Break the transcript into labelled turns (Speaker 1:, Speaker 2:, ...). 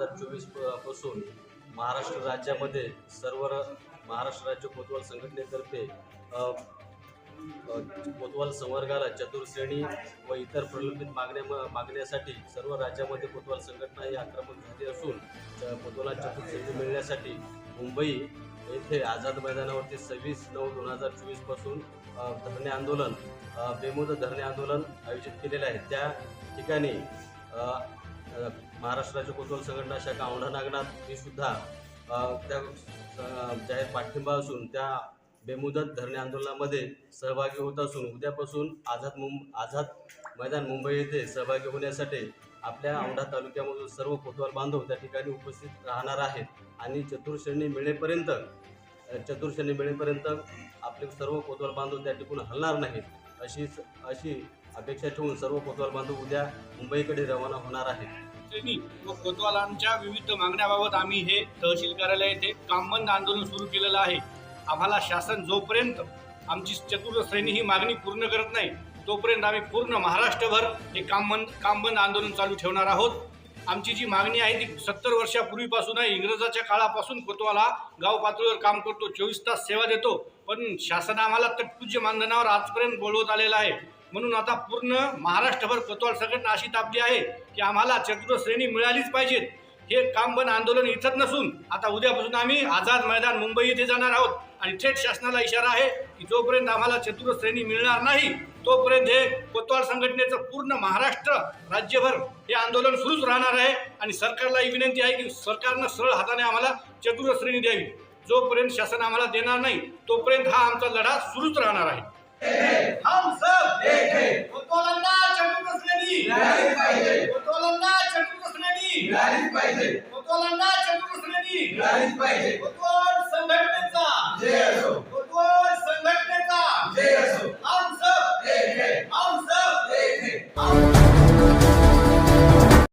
Speaker 1: हजार चोवीसपासून महाराष्ट्र राज्यामध्ये सर्व महाराष्ट्र राज्य कोतवाल संघटनेतर्फे कोतवाल संवर्गाला चतुर्श्रेणी व इतर प्रलंबित मागण्या मागण्यासाठी सर्व राज्यामध्ये कोतवाल संघटना ही आक्रमक झाली असून कोतवाला चतुर्श्रेणी मिळण्यासाठी मुंबई येथे आझाद मैदानावरती सव्वीस नऊ दोन हजार चोवीसपासून धरणे आंदोलन बेमुदत धरणे आंदोलन आयोजित केलेले आहे. त्या ठिकाणी महाराष्ट्राच्या कोतवाल संघटना शाखा औंढा नागनाथ ही सुद्धा त्या जाहीर पाठिंबा असून त्या बेमुदत धरणे आंदोलनामध्ये सहभागी होत असून उद्यापासून आझाद मुंब आझाद मैदान मुंबई येथे सहभागी होण्यासाठी आपल्या औंढा तालुक्यामधून सर्व कोतवाल बांधव त्या ठिकाणी उपस्थित राहणार आहेत. आणि चतुर्श्रेणी मिळेपर्यंत चतुर्श्रेणी मिळेपर्यंत आपले सर्व कोतवाल बांधव त्या ठिकाणी हलणार नाहीत. अशी अशी अपेक्षा ठेवून सर्व कोतवाल बांधव उद्या मुंबईकडे रवाना होणार आहेत.
Speaker 2: श्रेणी व कोतवालांच्या विविध मागण्याबाबत आम्ही हे तहसील कार्यालय येथे कामबंद आंदोलन सुरू केलेलं आहे. आम्हाला शासन जोपर्यंत आमची चतुर्थ श्रेणी ही मागणी पूर्ण करत नाही तोपर्यंत आम्ही पूर्ण महाराष्ट्रभर हे कामबंद कामबंद आंदोलन चालू ठेवणार आहोत. आमची जी मागणी आहे ती सत्तर वर्षापूर्वीपासून आहे इंग्रजाच्या काळापासून कोतवाला गाव पातळीवर काम करतो चोवीस तास सेवा देतो पण शासन आम्हाला तटपूज्य मानधनावर आजपर्यंत बोलवत आलेला आहे. म्हणून आता पूर्ण महाराष्ट्रभर कोतवाल संघटना अशी तापली आहे की आम्हाला चतुर्थ श्रेणी मिळालीच पाहिजेत. हे काम बंद आंदोलन इथंच नसून आता उद्यापासून आम्ही आझाद मैदान मुंबई येथे जाणार आहोत. आणि थेट शासनाला इशारा आहे की जोपर्यंत आम्हाला चतुर्थ श्रेणी मिळणार नाही तोपर्यंत हे कोतवाल संघटनेचं पूर्ण महाराष्ट्र राज्यभर हे आंदोलन सुरूच राहणार आहे. आणि सरकारला ही विनंती आहे की सरकारनं सरळ हाताने आम्हाला चतुर्थ श्रेणी द्यावी. जोपर्यंत शासन आम्हाला देणार नाही तोपर्यंत हा आमचा लढा सुरूच राहणार आहे. हम सब कोतवालांना चतुर्थ श्रेणी कोतवालांना चतुर्थ श्रेणी कोतवालांना चतुर्थ श्रेणी कोतवाल